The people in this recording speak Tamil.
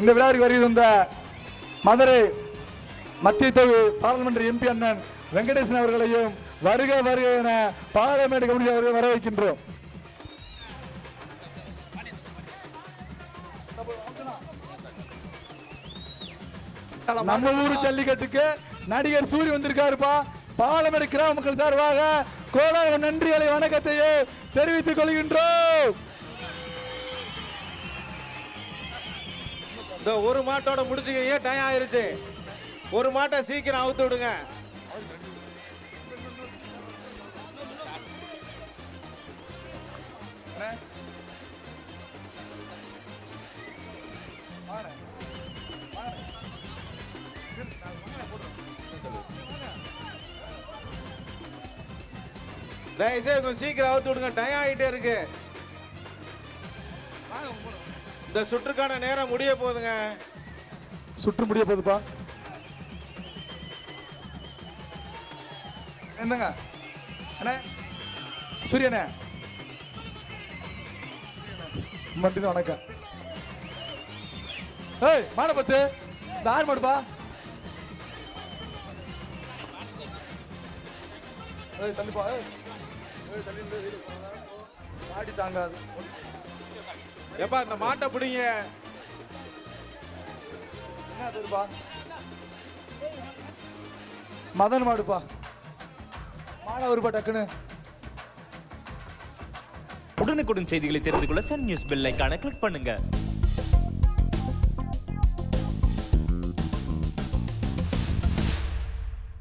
இந்த விழாவிற்கு வருகை தந்த மதுரை மத்திய தொகு பாராளுமன்ற எம்பி அண்ணன் வெங்கடேசன் அவர்களையும் வருக வருக என பாராளுமன்ற கமிட்டி அவர்கள் வர வைக்கின்றோம் நம்ம ஊர் ஜல்லிக்கட்டுக்கு நடிகர் சூரி வந்திருக்காருப்பா. பாலமேடு கிராம மக்கள் சார்பாக கோடான நன்றிகளை வணக்கத்தையே தெரிவித்துக் கொள்கின்றோம். இந்த ஒரு மாட்டோட முடிச்சுக்கங்க டைம் ஆயிருச்சு. ஒரு மாட்டை சீக்கிரம் அவுத்து விடுங்க. தயவுசெய்து கொஞ்சம் சீக்கிரம் அவுத்து விடுங்க. டைம் ஆகிட்டே இருக்கு. இந்த சுற்றுக்கான நேரம் முடிய போகுதுங்க சுற்று முடிய போகுதுப்பா என்னங்க? அண்ணே சூரியனே. மட்டும் வணக்கம். ஏய் மாட பத்து. இந்த ஆறு மாடுப்பா. ஏய் தள்ளிப்பா. ஏய் ஏய், தள்ளி. மாடி தாங்காது. எப்பா இந்த மாட்டை பிடிங்க. மதன் மாடுப்பா. மாட வருப்பா டக்குன்னு. உடனுக்குடன் செய்திகளை தெரிந்து கொள்ள சன் நியூஸ் பெல் ஐகானை கிளிக் பண்ணுங்க.